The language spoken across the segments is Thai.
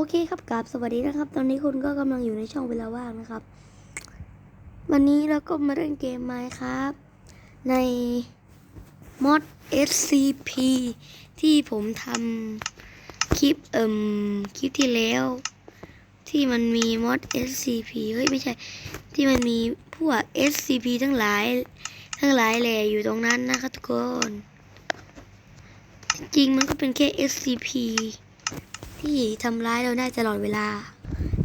โอเคครับกราบสวัสดีนะครับ ตอนนี้คุณก็กำลังอยู่ในช่องเวลาว่างนะครับ วันนี้เราก็มาเล่นเกมไมค์ครับ ในมอด SCP ที่ผมทำคลิปเอ่มคลิปที่แล้ว ที่มันมีมอด SCP เฮ้ยไม่ใช่ ที่มันมีพวก SCP ทั้งหลายทั้งหลายแหล่อยู่ตรงนั้นนะครับทุกคน จริงมันก็เป็นแค่ SCP ที่ทำร้ายเราได้ตลอดเวลา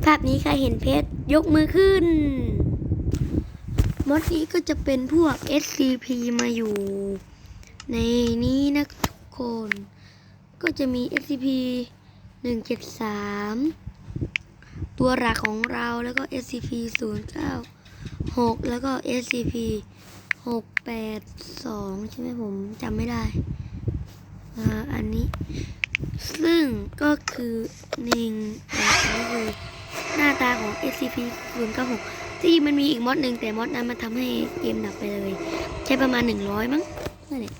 ภาพนี้ใครเห็นเพชรยกมือขึ้น มอดนี้ก็จะเป็นพวก SCP มาอยู่ ในนี้นะทุกคน ก็จะมี SCP 173 ตัวหลักของเราแล้วก็ SCP 096 แล้วก็ SCP 682 ใช่ไหมผมจำไม่ได้อ,อันนี้ ซึ่งก็คือหนึ่งคือหน้าตาของ SCP 096ที่มันมีอีกมอดหนึ่งแต่มอดนั้นมันทำให้เกมดับไปเลย ใช้ประมาณ 100 มั้งนั่นแหละ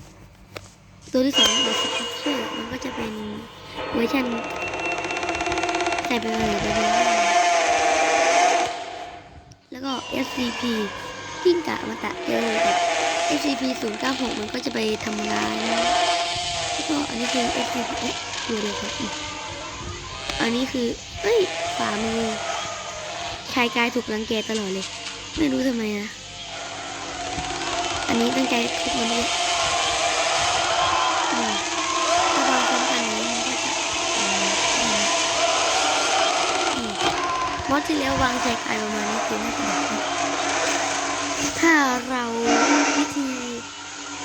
ตัวที่สอง The Structure มันก็จะเป็นเวอร์ชันใส่ไปเลยไปเลยแล้วก็ SCP กิ้งกะมาตะเจอกับ SCP 096มันก็จะไปทำร้ายนะแล้วก็อันนี้คือ SCP ดูเดียครับ อันนี้คือ เอ้ยฝ่ามือ ชายกายถูกรังแกตลอดเลย ไม่รู้ทำไมนะ อันนี้ตั้งใจทุบมันด้วยอืมถ้าวางพร้อมกันอย่างนี้มันก็จะอืมอืมมอสที่แล้ววางชายกายประมาณนี้คือน่าจะแบบถ้าเราวิธี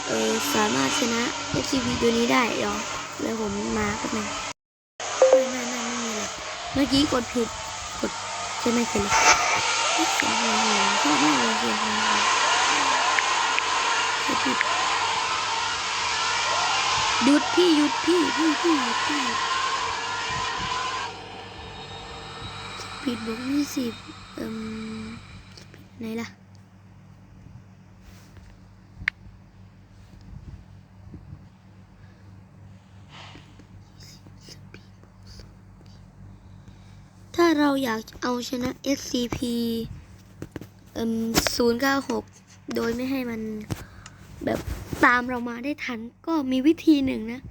เออสามารถชนะ FCV ตัวนี้ได้หรอ เดี๋ยวแล้วผมมาแป๊บนึงไม่ไม่ไม่ไม่มีเลยเมื่อกี้กดผิดกดใช่ไหมเป็นเลยเสียงหัวหัวชอบมากเลยเสียงหัวหัวกดผิดหยุดพี่หยุดพี่พี่พี่หยุดพี่ผิดบวกยี่สิบเอ่มไหนล่ะ เราอยากเอาชนะ SCP เอ่ม096 โดยไม่ให้มันแบบตามเรามาได้ทัน ก็มีวิธีหนึ่งนะ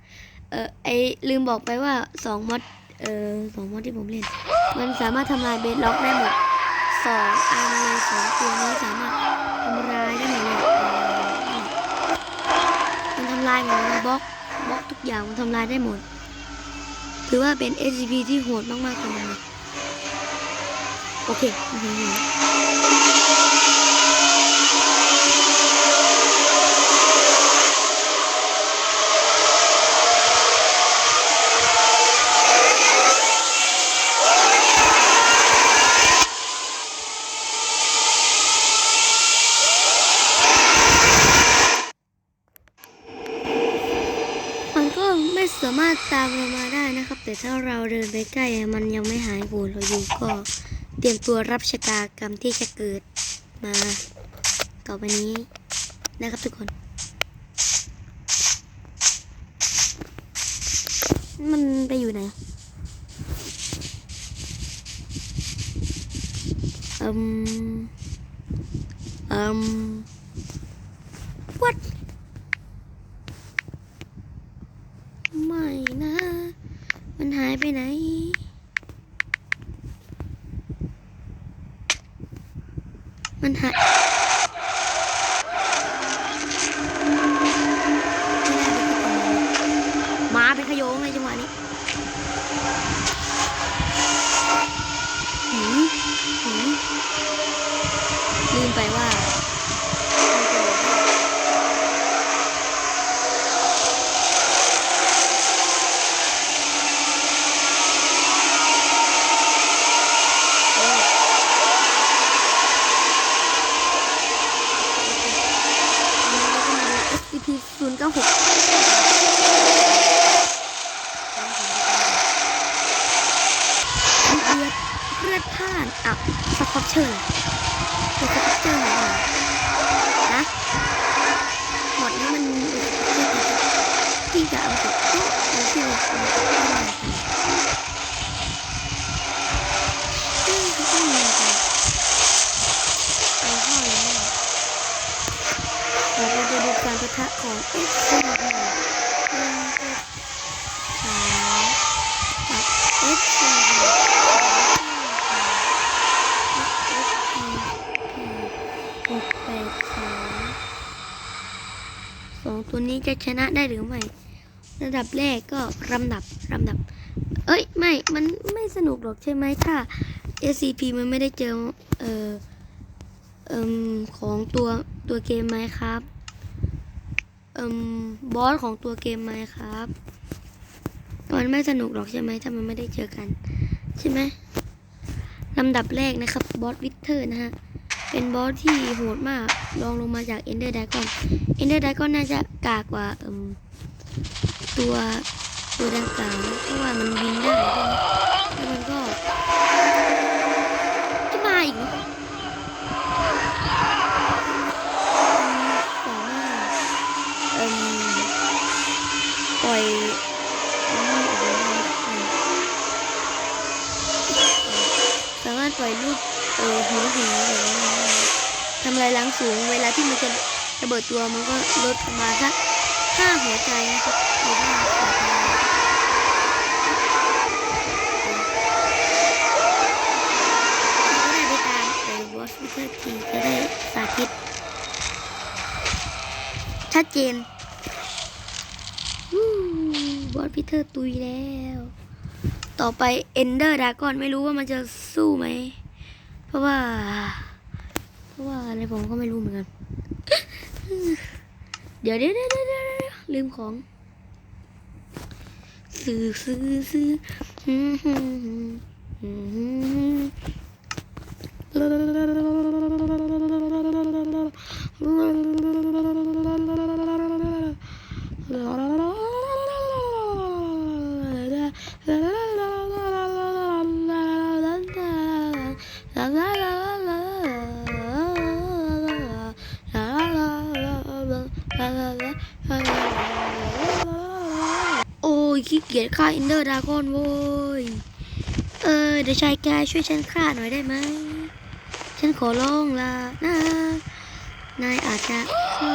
เออไอลืมบอกไปว่าสองมอดเออสองมอดที่ผมเล่น มันสามารถทำลายเบสล็อกได้หมดสองอันเลยสองตัวนี้สามารถทำลายได้หมดเลยมันทำลายหมดบล็อกบล็อกทุกอย่างมันทำลายได้หมด ถือว่าเป็น SCP ที่โหดมากๆคนหนึงเลย โอเคอื้อหือมันก็ไม่สามารถตามเรามาได้นะครับ แต่ถ้าเราเดินไปใกล้มันยังไม่หายโกรธเราอยู่ก็ เตรียมตัวรับชะตากรรมที่จะเกิดมา ต่อไปนี้นะครับทุกคน มันไปอยู่ไหนอืมอืม เลือดท่านอะสกอตเชอร์สกอตเชอร์นะหมดนี้มันที่จะเอาสุดก็ไม่ที่เราจะดูการประะของเอ็กซ์ องตัวนี้จะชนะได้หรือไม่ ระดับแรกก็ลำดับลำดับ เอ้ยไม่ มันไม่สนุกหรอกใช่ไหมถ้า SCP มันไม่ได้เจอเอ่อเอ่มของตัวตัวเกมไหมครับเอ่มบอสของตัวเกมไหมครับมันไม่สนุกหรอกใช่ไหมถ้ามันไม่ได้เจอกัน ใช่ไหมลำดับแรกนะครับบอสวิเทอร์นะฮะ เป็นบอสที่โหดมากลองลงมาจากเอนเดอร์ไดกอนเอนเดอร์ไดกอนน่าจะกากกว่าตัวตัวดังกล่าวเพราะว่ามันบินได้แล้วมันก็จะมาอีกเหรอสามารถเอ่มปล่อยอันนี้ออกมาได้สามารถปล่อยลูกเออหัวหัว ทำลายล้างสูง เวลาที่มันจะระเบิดตัวมันก็ลดประมาณสักห้าหัวใจนะครับหรือว่าหัวใจก็ได้ไปตามเออบอสวิเทอร์ทีจะได้สาธิต ชัดเจนบอสพิเทอร์ตุยแล้ว ต่อไปเอนเดอร์ดากอนไม่รู้ว่ามันจะสู้ไหม เพราะว่า ว่าอะไรผมก็ไม่รู้เหมือนกัน เดี๋ยวเดี๋ยวเดี๋ยวเดี๋ยวลืมของ ซื้อซื้อซื้อฮึ่มฮึ่ม ขี้เกียจฆ่าอินเดอร์ดากอนโว้ย เออเดี๋ยวชายแกช่วยฉันฆ่าหน่อยได้ไหม ฉันขอร้องละนะ นายอาจจะฆ่า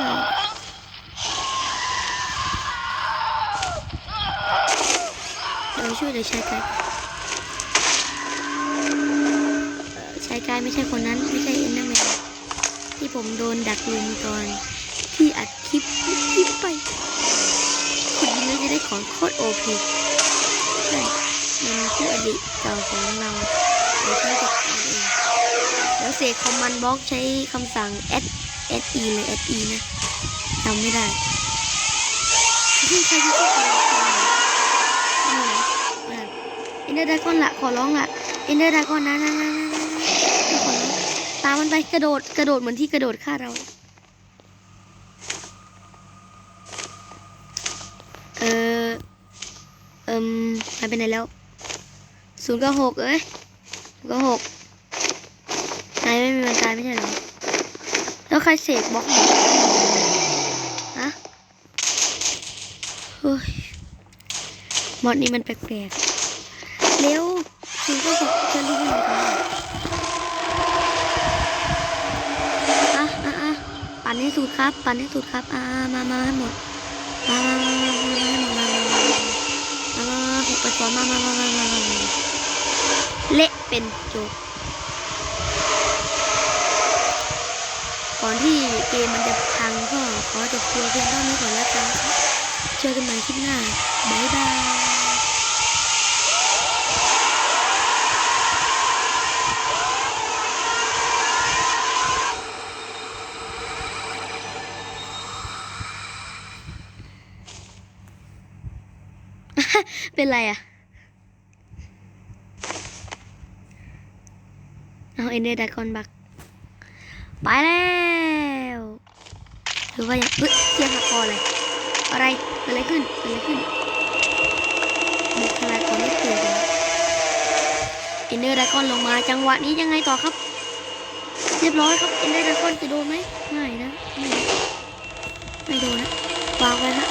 เออช่วยเดี๋ยวชายกายชายกายไม่ใช่คนนั้นไม่ใช่เอ็นนาแมนที่ผมโดนดักลุมตอนที่อัดคลิปคลิปไป คุณยินดีจะได้ ของโคตรโอพีใช่มันคืออดีตเก่าของเราเราใช้จัดการเองแล้วเสกคอมมานบล็อกใช้คำสั่ง s s e เลย s e นะจำไม่ได้ที่ใครที่ชอบอะไรนี่นะเอ็นเดอร์ดากอนละขอร้องละเอ็นเดอร์ดากอนนะนะนะนะนะนะขอร้องตามมันไปกระโดดกระโดดเหมือนที่กระโดดฆ่าเรา ไปไหนแล้วศูนย์ก็หกเอ้ยก็หกนายไม่มีบรรตายไม่ใช่หรอ แล้วใครเสกบล็อกฮะเฮ้ยมอดนี้มันแปลกๆเร็วศูนย์ก็หกจะรู้ยังไงกันปั่นให้สุดครับ ปั่นให้สุดครับ อ่า มามาให้หมด มามามามาให้หมดมา มามามาหกไปสอนมามามามามามาเละเป็นโจกก่อนที่เกมมันจะพังก็ขอจบตัวเพียงเท่านี้ก่อนแล้วกันครับเจอกันใหม่คลิปหน้า บ๊ายบาย เป็นไรอะเอาเอ็นเดอร์ดากอนบัก ไปแล้วหรือว่ายังเฮ้ยเสียงหักคอเลย อะไรเกิดอะไรขึ้นเกิดอะไรขึ้นบุคลากรไม่เกิดเลยเอ็นเดอร์ดากอนลงมาจังหวะนี้ยังไงต่อครับเรียบร้อยครับเอ็นเดอร์ดากอนจะโดนไหมไม่นะไม่โดนนะวางไว้ฮะ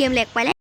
เกมแหลกไปแล้ว